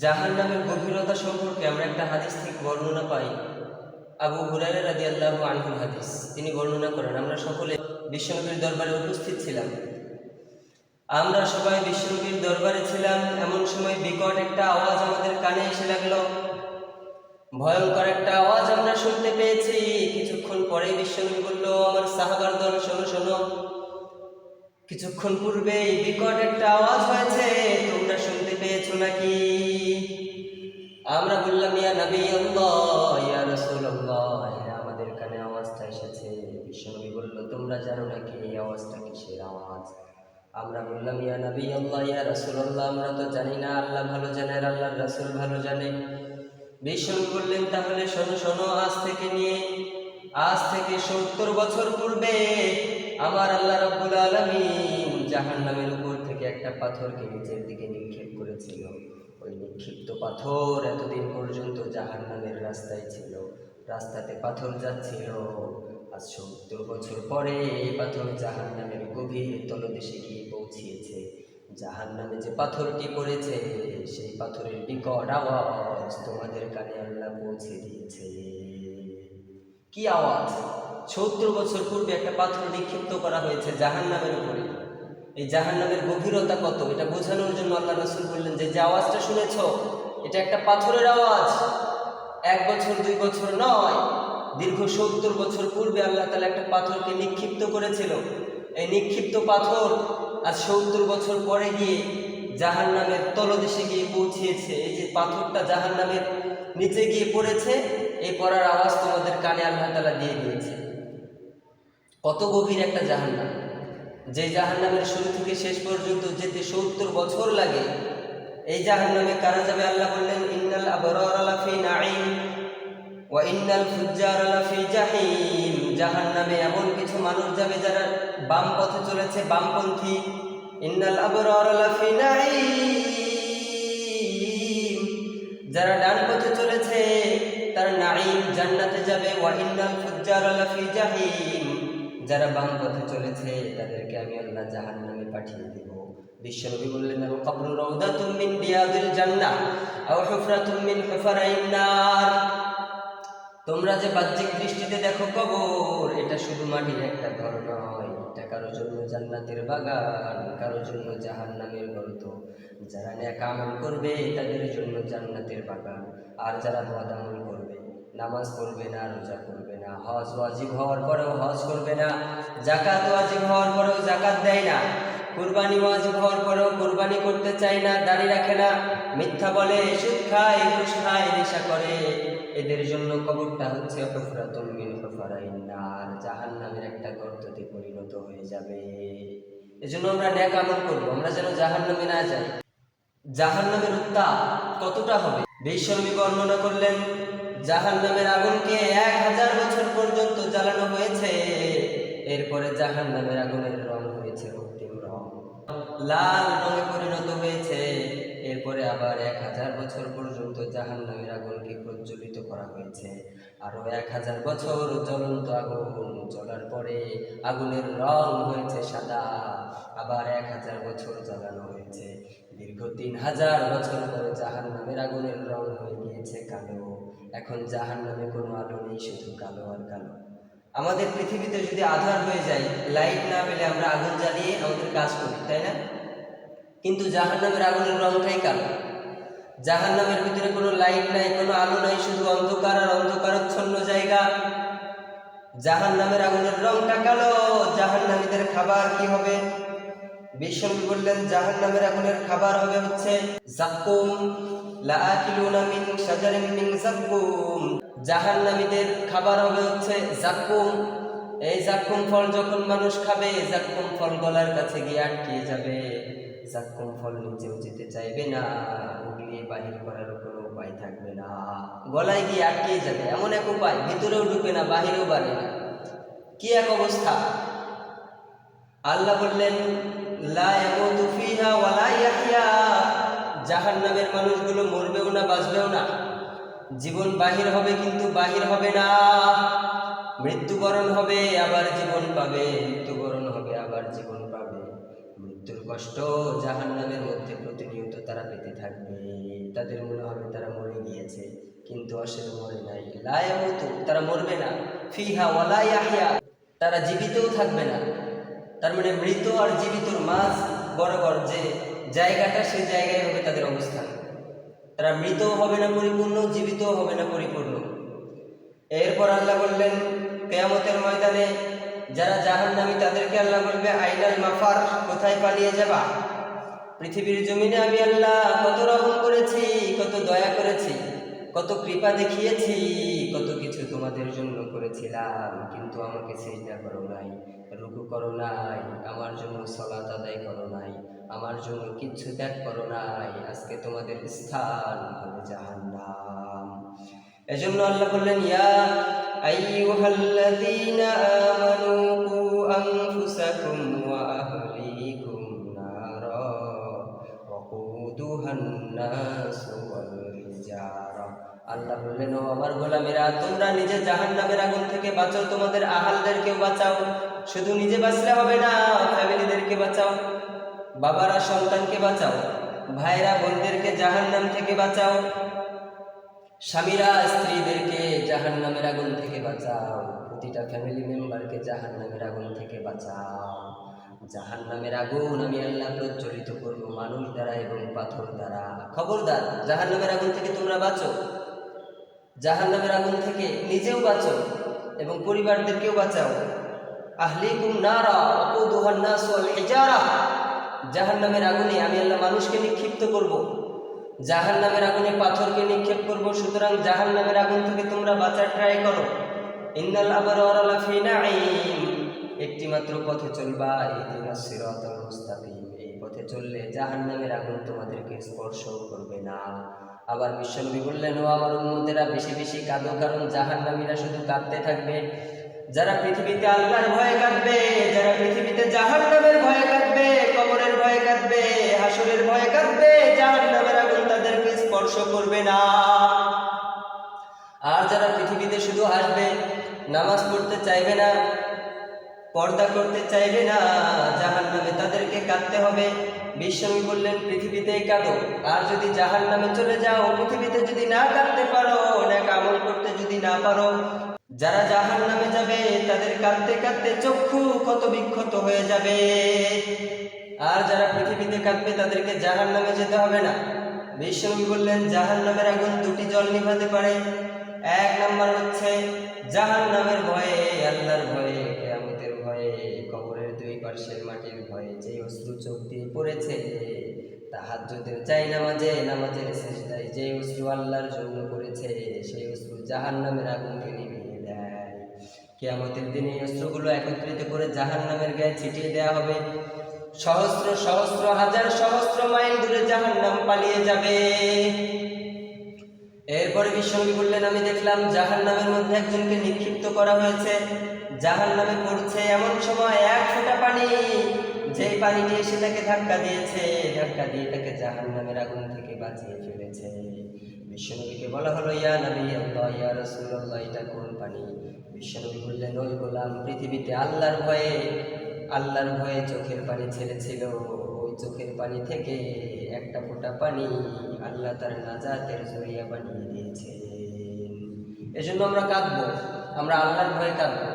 জাহান নামের গভীরতা সম্পর্কে আমরা একটা হাদিস থেকে বর্ণনা পাই। আবু হুরায়রা রাদি আল্লাহ আনহুল হাদিস। তিনি বর্ণনা করেন, আমরা সকলে বিশ্বনবীর দরবারে উপস্থিত ছিলাম। আমরা সবাই বিশ্বনবীর দরবারে ছিলাম। এমন সময় বিকট একটা আওয়াজ আমাদের কানে এসে লাগল। ভয়ঙ্কর একটা আওয়াজ আমরা শুনতে পেয়েছি। কিছুক্ষণ পরে বিশ্বনবী বলল আমার সাহাবার দল শোনো শোনো। কিছুক্ষণ পূর্বে বিকট একটা আওয়াজ হয়েছে, তোমরা শুনতে পেয়েছ নাকি? আমরা বললাম, ইয়া নবী আল্লাহ, ইয়া রাসূলুল্লাহ। আমাদের কানে আওয়াজটা এসেছে। বিশ্বনবী বলল, তোমরা জানো নাকি এই আওয়াজটা কিসের আওয়াজ? আমরা বললাম, ইয়া নবী আল্লাহ, ইয়া রাসূলুল্লাহ, আমরা তো জানি না, আল্লাহ ভালো জানে আর আল্লাহর রাসূল ভালো জানে। বিশ্বনবী বললেন, তাহলে শোনো শোনো, আজ থেকে নিয়ে আজ থেকে সত্তর বছর পূর্বে আমার আল্লাহ রাব্বুল আলামিন জাহান্নামের উপর থেকে একটা পাথরকে নিচের দিকে নিক্ষেপ করেছিল। ওই নিক্ষিপ্ত পাথর এতদিন পর্যন্ত জাহান্নামের রাস্তায় ছিল। রাস্তাতে পাথর যাচ্ছিল। আজ সত্তর বছর পরে এই পাথর জাহান্নামের গভীর তলদেশে গিয়ে পৌঁছিয়েছে। জাহান্নামে যে পাথরটি পড়েছে, সেই পাথরের বিকট আওয়াজ তোমাদের কানে আল্লাহ পৌঁছে দিয়েছে। কি আওয়াজ? সত্তর বছর পূর্বে একটা পাথর নিক্ষিপ্ত করা হয়েছে জাহান্নামের উপরে। এই জাহান্নামের গভীরতা কত? এটা বোঝানোর জন্য আল্লাহ রসুল বললেন যে যে আওয়াজটা শুনেছ, এটা একটা পাথরের আওয়াজ। এক বছর, দুই বছর নয়। দীর্ঘ সত্তর বছর পূর্বে আল্লাহ তালা একটা পাথরকে নিক্ষিপ্ত করেছিল। এই নিক্ষিপ্ত পাথর আজ সত্তর বছর পরে গিয়ে জাহান্নামের তলদেশে গিয়ে পৌঁছিয়েছে এই যে পাথরটা জাহান্নামের নিচে গিয়ে পড়েছে এই পড়ার আওয়াজ তোমাদের কানে আল্লাহ তালা দিয়ে দিয়েছে। কত গভীর একটা জাহান্নাম। যে জাহান্নামের শুরু থেকে শেষ পর্যন্ত যেতে সত্তর বছর লাগে, এই জাহান্নামে কারা যাবে আল্লাহ বললেন, ইন্নাল আবরার লাফি নাঈম ওয়া ইন্নাল ফুজ্জার লাফি জাহিম। জাহান্নামে এমন কিছু মানুষ যাবে যারা বাম পথে চলেছে, বামপন্থী। ইন্নাল আবরার লাফি যাবে যারা বাম পথে চলেছে, তাদেরকে আমি আল্লাহ জাহান্নামে পাঠিয়ে দেব। বিশ্বনবী বললেন আল কবরু রাউদাতুম মিন রিয়াদিল জান্নাহ, আও হুফরাতুম মিন হুফারাইন তোমরা যে বাহ্যিক দৃষ্টিতে দেখো কবর, এটা শুধু মাটির একটা ঘর নয়, এটা কারোর জন্য জান্নাতের বাগান, কারও জন্য জাহান্নামের গর্ত। যারা ন্যাক আমল করবে, তাদের জন্য জান্নাতের বাগান। আর যারা বদ আমল করবে নামাজ পড়বে না, রোজা করবে না, হজ ওয়াজিব হওয়ার পরেও হজ করবে না জাকাত ওয়াজিব হওয়ার পরেও জাকাত দেয় না, কুরবানি ওয়াজিব হওয়ার পরেও কুরবানি করতে চায় না, দাড়ি রাখে না, মিথ্যা বলে, সুদ খায়, ঘুষ খায়, নেশা করে। এদের জন্য কবরটা হচ্ছে হুফরাতুল মিন হুফারাইন নার, জাহান্নামের একটা গর্ততে পরিণত হয়ে যাবে। এজন্য আমরা ন্যাক আমল করব, আমরা যেন জাহান্নামে না যাই। জাহান্নামের উত্তাপ কতটা হবে? বিশ্বনবী বর্ণনা করলেন জাহান্নামের আগুনকে এক হাজার বছর পর্যন্ত জ্বালানো হয়েছে। এরপরে জাহান্নামের আগুনের রং হয়েছে রক্তিম রং। লাল রঙে পরিণত হয়েছে। এরপরে আবার এক হাজার বছর পর্যন্ত জাহান্নামের আগুনকে প্রজ্বলিত করা হয়েছে। আরও এক হাজার বছর জ্বলন্ত আগুন জ্বলার পরে আগুনের রং হয়েছে সাদা। আবার এক হাজার বছর জ্বালানো হয়েছে। দীর্ঘ তিন হাজার বছর পরে জাহান নামের আগুনের রং হয়ে গিয়েছে কালো। এখন জাহান নামে কোনো আলো নেই, শুধু কালো আর কালো। আমাদের পৃথিবীতে যদি আধার হয়ে যায়, লাইট না পেলে আমরা আগুন জ্বালিয়ে আমাদের কাজ করি, তাই না? কিন্তু জাহান নামের আগুনের রংটাই কালো। জাহান নামের ভিতরে কোনো লাইট নাই, কোনো আলো নাই, শুধু অন্ধকার আর অন্ধকারচ্ছন্ন জায়গা। জাহান নামের আগুনের রংটা কালো জাহান নামীদের খাবার কি হবে? বিশ্বনবী বললেন জাহান নামের আগুনের খাবার হবে হচ্ছে জাক্কুম। লাআকিলুনা মিন শাজারিন মিন জাক্কুম জাহান্নামীদের খাবার হবে হচ্ছে জাক্কুম এই জাক্কুম ফল যখন মানুষ খাবে জাক্কুম ফল গলার কাছে গিয়ে আটকে যাবে। জাক্কুম ফল নিচেও যেতে চাইবে না উগলিয়ে বাহির করার কোনো উপায় থাকবে না। গলায় গিয়ে আটকে যাবে, এমন এক উপায়, ভিতরেও ঢুকে না, বাহিরেও বাড়ে না। কি এক অবস্থা? আল্লাহ বললেন, লা ইয়ামুতু ফিহা ওয়ালা ইয়াহইয়া জাহান্নামের মানুষগুলো মরবেও না, বাঁচবেও না। জীবন বাহির হবে কিন্তু বাহির হবে না। মৃত্যুবরণ হবে, আবার জীবন পাবে। মৃত্যুবরণ হবে, আবার জীবন পাবে। মৃত্যুর কষ্ট জাহান নামের মধ্যে প্রতিনিয়ত তারা পেতে থাকবে। তাদের মনে হবে তারা মরে গিয়েছে, কিন্তু আসলে মরে নাই। লায়ামতু তারা মরবে না। ফিহা ওয়ালা ইয়াহইয়া তারা জীবিতও থাকবে না। তার মানে মৃত আর জীবিতর মাঝ বরাবর যে জায়গাটা সেই জায়গায় হবে তাদের অবস্থান। তারা মৃতও হবে না পরিপূর্ণ, জীবিতও হবে না পরিপূর্ণ। এরপর আল্লাহ বললেন, কেয়ামতের ময়দানে যারা জাহান্নামী, তাদেরকে আল্লাহ বলবে, আইনাল মাফার, কোথায় পালিয়ে যাবা? পৃথিবীর জমিনে আমি আল্লাহ কত রহম করেছি, কত দয়া করেছি, কত কৃপা দেখিয়েছি, কত কিছু তোমাদের জন্য করেছিলাম। কিন্তু আমাকে সেজদা করো নাই, রুকু করো নাই, আমার জন্য সলাত আদায় করো নাই আমার জন্য কিচ্ছু ত্যাগ করো নাই। আজকে তোমাদের স্থান হবে জাহান্নাম। এজন্য আল্লাহ বললেন, ইয়া আইয়ুহাল্লাযীনা আমানু কু আনফুসাকুম ওয়া আহলিকুম নারা ওয়াকুদুহান নাস ওয়াল আল্লাহ বললেন, ও আমার গোলামেরা, তোমরা নিজে জাহান্নামের আগুন থেকে বাঁচাও, তোমাদের আহালদেরকেও বাঁচাও। শুধু নিজে বাঁচলে হবে না, ফ্যামিলিদেরকে বাঁচাও। বাবারা সন্তানকে বাঁচাও। ভাইরা বোনদেরকে জাহান্নাম থেকে বাঁচাও। স্বামীরা স্ত্রীদেরকে জাহান নামের আগুন থেকে বাঁচাও। প্রতিটা ফ্যামিলি মেম্বারকে জাহান নামের আগুন থেকে বাঁচাও। জাহান নামের আগুন আমি আল্লাহ প্রজ্বলিত করব মানুষ দ্বারা এবং পাথর দ্বারা। খবরদার জাহান নামের আগুন থেকে তোমরা বাঁচো। জাহান নামের আগুন থেকে নিজেও বাঁচো এবং পরিবারদেরকেও বাঁচাও। আহলিকুম নারা আকুদুহান নাস ওয়াল হিজারা। জাহান নামের আগুনে আমি আল্লাহ মানুষকে নিক্ষিপ্ত করব। জাহান নামের আগুনে পাথরকে নিক্ষেপ করব, সুতরাং জাহান নামের আগুন থেকে তোমরা বাঁচার ট্রাই করো। ইন্নাল নাঈম। একটি মাত্র পথে চলবা এই পথে চললে জাহান নামের আগুন তোমাদেরকে স্পর্শ করবে না। আবার বিশ্বনবী বললেন, ও আমার উন্মতেরা বেশি বেশি কাঁদো, কারণ জাহান নামীরা শুধু কাঁদতে থাকবে। যারা পৃথিবীতে আল্লাহর ভয়ে কাঁদবে, যারা পৃথিবীতে জাহান নামের ভয়ে কাঁদবে, কবরের ভয়ে কাঁদবে, হাসরের ভয়ে কাঁদবে জাহান নামের আগুন তাদেরকে স্পর্শ করবে না। আর যারা পৃথিবীতে শুধু আসবে নামাজ পড়তে চাইবে না, পর্দা করতে চাইবে না জাহান নামে তাদেরকে কাঁদতে হবে। বিশ্বনবী বললেন, পৃথিবীতেই কাঁদো। আর যদি জাহান নামে চলে যাও, পৃথিবীতে যদি না কাঁদতে পারো অনেক আমল করতে যদি না পারো যারা জাহান নামে যাবে, তাদের কাঁদতে কাঁদতে চক্ষু কত বিক্ষত হয়ে যাবে। আর যারা পৃথিবীতে কাঁদবে, তাদেরকে জাহান নামে যেতে হবে না। বিশ্বনবী বললেন, জাহান নামের আগুন দুটি জল নিভাতে পারে। এক নম্বর হচ্ছে জাহান নামের ভয়ে, আল্লাহর ভয়ে, কেয়ামতের ভয়ে, কবরের দুই পার্শ্বের মাটির ভয়ে যে অশ্রু চোখ দিয়ে পড়েছে, তাহাজ্জুদের চাই নামাজে, নামাজের শেষদায় যে অশ্রু আল্লাহর জন্য করেছে সেই অশ্রু জাহান নামের আগুনকে দেয় কেয়ামতের দিনে এই অস্ত্রগুলো একত্রিত করে জাহান নামের গায়ে ছিটিয়ে দেওয়া হবে। সহস্র সহস্র, হাজার, সহস্র মাইল দূরে জাহান নাম পালিয়ে যাবে। এরপরে বিশ্বনবী বললেন, আমি দেখলাম জাহান নামের মধ্যে একজনকে নিক্ষিপ্ত করা হয়েছে। জাহান নামে পড়ছে এমন সময় এক ফোঁটা পানি। যেই পানিটি এসে তাকে ধাক্কা দিয়েছে, ধাক্কা দিয়ে তাকে জাহান নামের আগুন থেকে বাঁচিয়ে ফেলেছে। বিশ্বনবীকে বলা হলো, ইয়া নবী আল্লাহ, ইয়া রাসূলুল্লাহ, এটা কোন পানি? বিশ্বনবী বললেন, ওই গোলাম পৃথিবীতে আল্লাহর ভয়ে আল্লাহর ভয়ে চোখের পানি ছেড়েছিল ওই চোখের পানি থেকে একটা ফোঁটা পানি আল্লাহ তার নাজাতের জরিয়া বানিয়ে দিয়েছে এজন্য আমরা কাঁদবো, আমরা আল্লাহর ভয়ে কাঁদবো।